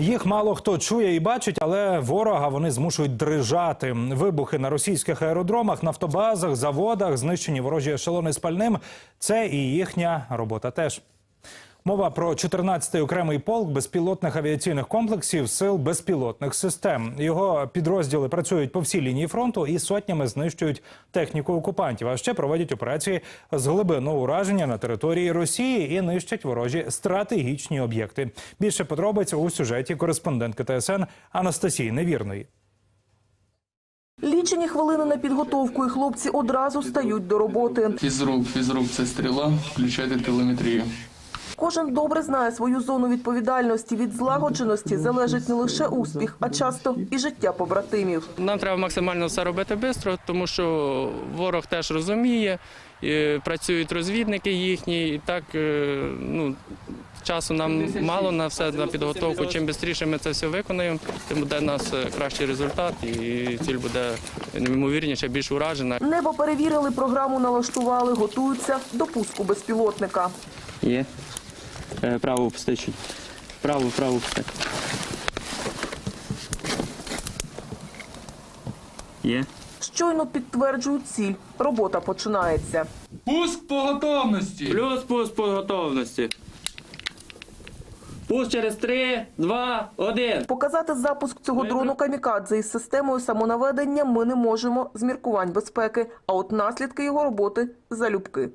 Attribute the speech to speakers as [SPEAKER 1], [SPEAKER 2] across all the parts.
[SPEAKER 1] Їх мало хто чує і бачить, але ворога вони змушують дрижати. Вибухи на російських аеродромах, нафтобазах, заводах, знищені ворожі ешелони з пальним. Це і їхня робота теж. Мова про 14-й окремий полк безпілотних авіаційних комплексів сил безпілотних систем. Його підрозділи працюють по всій лінії фронту і сотнями знищують техніку окупантів. А ще проводять операції з глибину ураження на території Росії і нищать ворожі стратегічні об'єкти. Більше подробиць у сюжеті кореспондентки ТСН Анастасії Невірної.
[SPEAKER 2] Лічені хвилини на підготовку, і хлопці одразу стають до роботи.
[SPEAKER 3] Фізрук, фізрук це стріла, включайте телеметрію.
[SPEAKER 2] Кожен добре знає свою зону відповідальності. Від злагодженості залежить не лише успіх, а часто і життя побратимів.
[SPEAKER 4] Нам треба максимально все робити швидко, тому що ворог теж розуміє, працюють розвідники їхні, і так е, ну, часу нам мало на все на підготовку. Чим швидше ми це все виконуємо, тим буде у нас е, кращий результат, і ціль буде ймовірніше більш уражена.
[SPEAKER 2] Небо перевірили, програму налаштували, готуються до пуску безпілотника.
[SPEAKER 5] Є. Е, Право опусти чуть. Право, право опусти. Є.
[SPEAKER 2] Щойно підтверджують ціль. Робота починається.
[SPEAKER 3] Пуск по готовності.
[SPEAKER 5] Плюс пуск по готовності. Пуск через 3, 2, 1.
[SPEAKER 2] Показати запуск цього дрону камікадзе із системою самонаведення ми не можемо з міркувань безпеки. А от наслідки його роботи залюбки.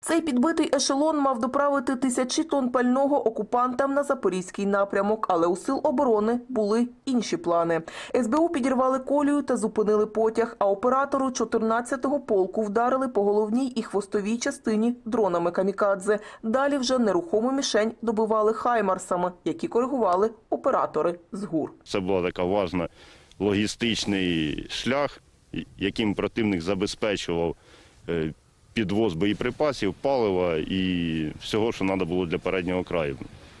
[SPEAKER 2] Цей підбитий ешелон мав доправити тисячі тонн пального окупантам на запорізький напрямок, але у сил оборони були інші плани. СБУ підірвали колію та зупинили потяг, а оператору 14-го полку вдарили по головній і хвостовій частині дронами камікадзе. Далі вже нерухому мішень добивали хаймарсами, які коригували оператори з ГУР.
[SPEAKER 6] Це була така важна логістичний шлях, яким противник забезпечував е, підвоз боєприпасів, палива і всього, що треба було для переднього краю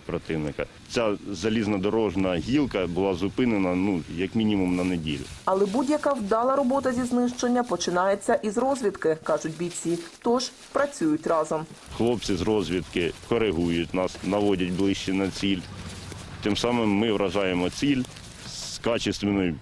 [SPEAKER 6] противника. Ця залізнодорожна гілка була зупинена ну, як мінімум на неділю.
[SPEAKER 2] Але будь-яка вдала робота зі знищення починається із розвідки, кажуть бійці. Тож працюють разом.
[SPEAKER 6] Хлопці з розвідки коригують нас, наводять ближче на ціль. Тим самим ми вражаємо ціль з качественною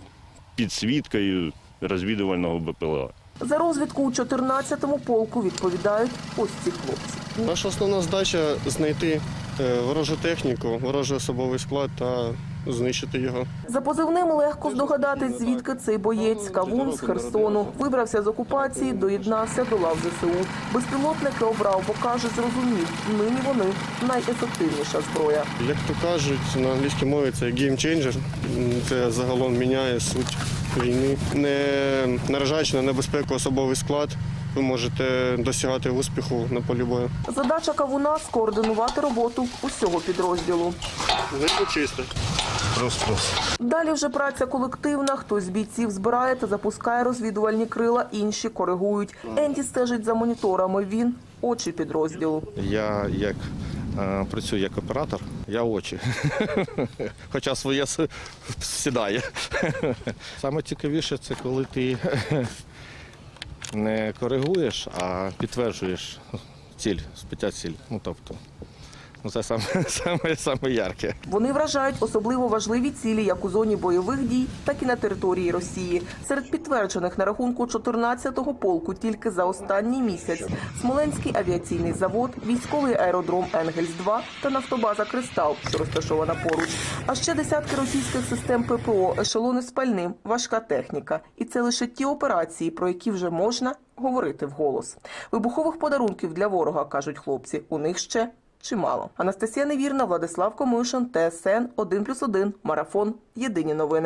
[SPEAKER 6] підсвіткою розвідувального БПЛА.
[SPEAKER 2] За розвідку у 14-му полку відповідають ось ці хлопці.
[SPEAKER 7] Наша основна задача знайти е, ворожу техніку, ворожий особовий склад та знищити його.
[SPEAKER 2] За позивним легко здогадатись, звідки цей боєць Кавун з Херсону вибрався з окупації, доєднався до лав ЗСУ. Безпілотники обрав, бо каже, зрозумів, нині вони найефективніша зброя.
[SPEAKER 7] Як то кажуть, на англійській мові це changer. Це загалом міняє суть війни. Не наражаючи на небезпеку особовий склад, ви можете досягати успіху на полі бою.
[SPEAKER 2] Задача Кавуна скоординувати роботу усього підрозділу.
[SPEAKER 7] Вийшло чисто.
[SPEAKER 2] Далі вже праця колективна. Хтось з бійців збирає та запускає розвідувальні крила, інші коригують. Енді стежить за моніторами. Він очі підрозділу.
[SPEAKER 8] Я як працюю як оператор, я очі. Хоча своє сідає. Саме цікавіше це коли ти не коригуєш, а підтверджуєш ціль, спиття ціль. Ну тобто, ну це саме, саме, саме ярке.
[SPEAKER 2] Вони вражають особливо важливі цілі як у зоні бойових дій, так і на території Росії. Серед підтверджених на рахунку 14-го полку тільки за останній місяць Смоленський авіаційний завод, військовий аеродром Енгельс-2 та нафтобаза Кристал, що розташована поруч. А ще десятки російських систем ППО, ешелони з пальним, важка техніка. І це лише ті операції, про які вже можна говорити вголос. Вибухових подарунків для ворога кажуть хлопці. У них ще чимало. Анастасія Невірна, Владислав Комишин, ТСН 1+,1, Марафон. Єдині новини.